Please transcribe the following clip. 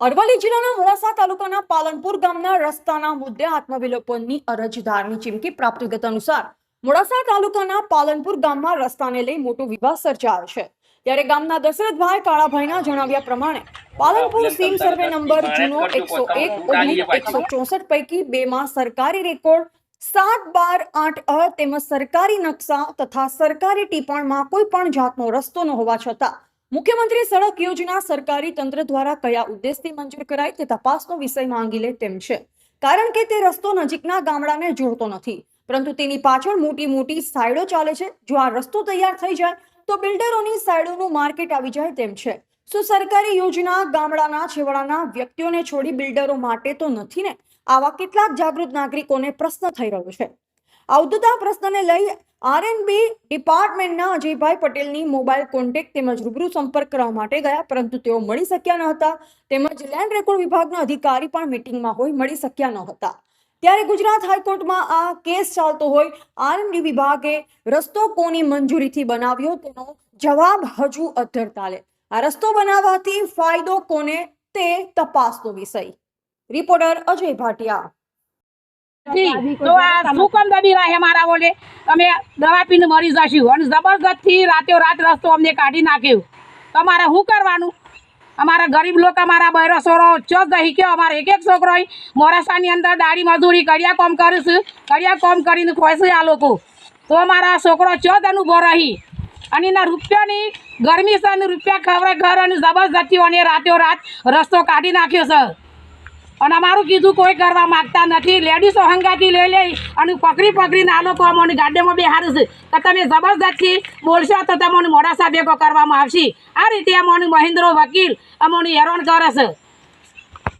અરવલ્લી જિલ્લાના મોડાસા તાલુકાના પાલનપુર ગામના રસ્તાના મુદ્દે આત્મવિલોપનની અરજદારની ચીમકી પ્રાપ્ત વિગત અનુસાર મોડાસા તાલુકાના પાલનપુર ગામમાં રસ્તાને લઈ મોટો વિવાદ સર્જાયો છે. ત્યારે ગામના દશરથભાઈ કાળાભાઈના જણાવ્યા પ્રમાણે પાલનપુર સીમ સર્વે નંબર જૂનો એકસો એક ઓગણીસ એકસો ચોસઠ પૈકી બેમાં સરકારી રેકોર્ડ સાત બાર આઠ અ તેમજ સરકારી નકશા તથા સરકારી ટીપણમાં કોઈ પણ જાતનો રસ્તો ન હોવા છતાં મુખ્યમંત્રી સડક યોજના સરકારી તંત્ર દ્વારા કયા ઉદ્દેશથી મંજૂર કરાઈ તે તપાસનો વિષય માંગી લે તેમ છે. કારણ કે તે રસ્તો નજીકના ગામડાને જોડતો નથી. પરંતુ તેની પાછળ મોટી મોટી સાઈડો ચાલે છે. જો આ રસ્તો તૈયાર થઈ જાય, તો બિલ્ડરોની સાઈડોનું માર્કેટ આવી જાય તેમ છે. શું સરકારી યોજના ગામડાના છેવાડાના વ્યક્તિઓને છોડી બિલ્ડરો માટે તો નથી ને? આવા કેટલાક જાગૃત નાગરિકોને પ્રશ્ન થઈ રહ્યો છે. આ પ્રશ્નને લઈ આરએનબી ડિપાર્ટમેન્ટના અજયભાઈ પટેલની મોબાઈલ કોન્ટેક્ટ તેમજ રૂબરૂ સંપર્ક કરવા માટે ગયા, પરંતુ તેઓ મળી શક્યા ન હતા. તેમજ લેન્ડ રેકોર્ડ વિભાગના અધિકારી પણ મીટિંગમાં હોય મળી શક્યા ન હતા. ત્યારે ગુજરાત હાઈકોર્ટમાં આ કેસ ચાલતો હોય આરએનબી વિભાગે રસ્તો કોની મંજૂરીથી બનાવ્યો તેનો જવાબ હજુ અધ્ધર તાલે આ રસ્તો બનાવવાથી ફાયદો કોને તે તપાસનો વિષય. રિપોર્ટર અજય ભાટિયા. થી તો આ શું કામ દબી રહ્યા મારા બોલે અમે દવા પીને મરી જશું. અને જબરદસ્તથી રાતે રાત રસ્તો અમને કાઢી નાખ્યો. તમારે શું કરવાનું? અમારા ગરીબ લોકો અમારા બૈરો સોરો ચો દહી કે અમારે એક એક છોકરો મોરાસાની અંદર દાડી મજૂરી કડિયા કોમ કરીશું કડિયા કોમ કરીને ખોઈશે આ લોકો. તો અમારા છોકરો ચો અનુભવ રહી? અને એના રૂપિયાની ગરમી છે અને રૂપિયા ખવરે ઘર અને જબરદસ્તી અને રાતે રાત રસ્તો કાઢી નાખ્યો છે. અને અમારું કીધું કોઈ કરવા માગતા નથી. લેડીઝો હંગાથી લઈ લઈ અને પકડી પકડીને આ લોકો અમને ગાડીમાં બેહારું છે. તો તમે જબરદસ્તથી બોલશો તો તમને મોડાસા ભેગો કરવામાં આવશે. આ રીતે અમને મહેન્દ્રો વકીલ અમોની હેરાન કરે છે.